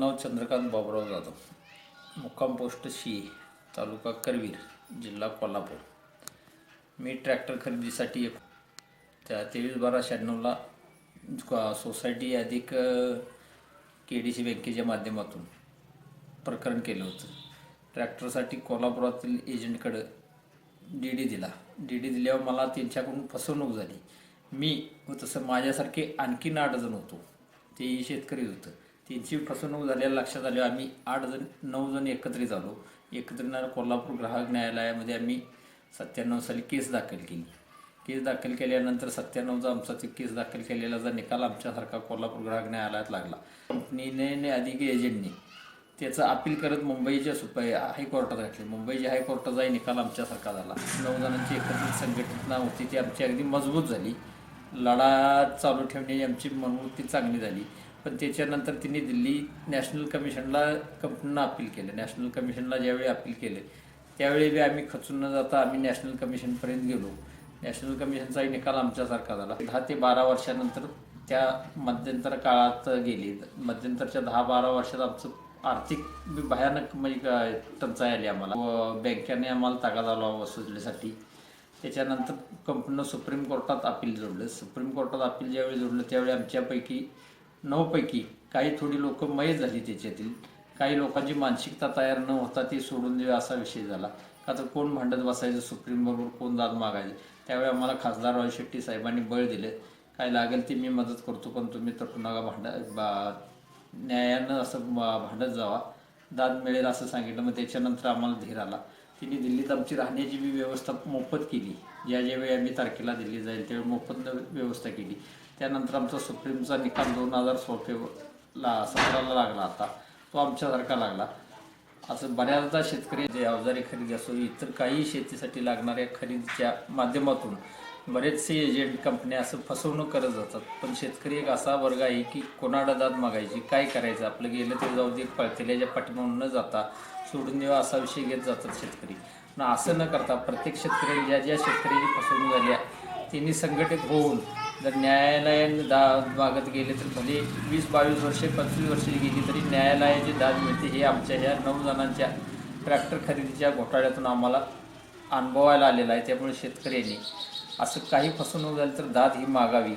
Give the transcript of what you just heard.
नाव चंद्रकांत बाबुराव जाधव. मुक्काम पोस्ट शी तालुका करवीर जिल्हा कोल्हापूर. मी ट्रॅक्टर खरेदीसाठी एक त्या तेवीस बारा शहाण्णवला सोसायटी अधिक के डी सी बँकेच्या माध्यमातून प्रकरण केलं होतं. ट्रॅक्टरसाठी कोल्हापुरातील एजंटकडं डी डी दिला. डी डी दिल्यावर मला त्यांच्याकडून फसवणूक झाली. मी व तसं माझ्यासारखे आणखीन आठ जण होतो. तेही शेतकरी होतं. त्यांची फसवणूक झालेल्या लक्षात आल्यावर आम्ही आठ जण नऊ जण एकत्रित आलो एकत्रित कोल्हापूर ग्राहक न्यायालयामध्ये आम्ही सत्त्याण्णव साली केस दाखल केली. केस दाखल केल्यानंतर सत्त्याण्णवचा आमचा ते केस दाखल केलेलाचा निकाल आमच्यासारखा कोल्हापूर ग्राहक न्यायालयात लागला. कंपनीने अधिक एजंटने त्याचं अपील करत मुंबईच्या सुप हायकोर्टात घातले. मुंबईच्या हायकोर्टाचाही निकाल आमच्यासारखा झाला. नऊ जणांची एकत्रित संघटना होती. ती आमची अगदी मजबूत झाली. लढा चालू ठेवण्याची आमची मनवृत्ती चांगली झाली. पण त्याच्यानंतर तिने दिल्ली नॅशनल कमिशनला कंपनीनं अपील केलं. नॅशनल कमिशनला ज्यावेळी अपील केलं त्यावेळी बी आम्ही खचून न जाता आम्ही नॅशनल कमिशनपर्यंत गेलो. नॅशनल कमिशनचाही निकाल आमच्यासारखा झाला. दहा ते बारा वर्षानंतर त्या मध्यंतर काळात गेली. मध्यंतरच्या दहा बारा वर्षात आमचं आर्थिक भयानक म्हणजे टंचाई आली आम्हाला. व बँकेने आम्हाला तागा लावा वसुलीसाठी त्याच्यानंतर कंपनीनं सुप्रीम कोर्टात अपील जोडलं. सुप्रीम कोर्टात अपील ज्यावेळी जोडलं त्यावेळी आमच्यापैकी नऊपैकी काही थोडी लोक मय झाली त्याच्यातील. काही लोकांची मानसिकता तयार न होता ती सोडून देऊ असा विषय झाला. का तर कोण भांडत बसायचं? सुप्रीम बरोबर कोण दाद मागायचे? त्यावेळी आम्हाला खासदार राव शेट्टी साहेबांनी बळ दिले. काय लागेल ते मी मदत करतो पण तुम्ही तर नका भांड बा न्यायानं असं भांडत जावा. दाद मिळेल असं सांगितलं. मग त्याच्यानंतर आम्हाला धीर आला. तिने दिल्लीत आमची राहण्याची बी व्यवस्था मोफत केली. ज्या ज्यावेळी आम्ही तारखेला दिल्ली जाईल त्यावेळी मोफत व्यवस्था केली. त्यानंतर आमचा सुप्रीमचा निकाल दोन हजार सोळा सतराला लागला आता. तो आमच्यासारखा लागला. असं बऱ्याचदा शेतकरी जे अवजारी खरेदी असो इतर काही शेतीसाठी लागणाऱ्या खरेदीच्या माध्यमातून बरेचसे एजंट कंपन्या असं फसवणूक करत जातात. पण शेतकरी एक असा वर्ग आहे की कोणाला दाद मागायची काय करायचं आपलं गेलं ते जाऊ दे पळतेल्याच्या पाठीमागून न जाता सोडून देवा असा विषय घेत जातात शेतकरी. पण असं न करता प्रत्येक शेतकरी ज्या ज्या शेतकऱ्याची फसवणूक झाली आहे त्यांनी संघटित होऊन जर न्यायालयानं दाद मागत गेले तर भले वीस बावीस वर्षे पंचवीस वर्षे गेली तरी न्यायालयाची दाद मिळते हे आमच्या ह्या नऊ जणांच्या ट्रॅक्टर खरेदीच्या घोटाळ्यातून आम्हाला अनुभवायला आलेलं आहे. त्यामुळे शेतकऱ्यांनी असं काही फसवणूक झाली तर दाद ही मागावी.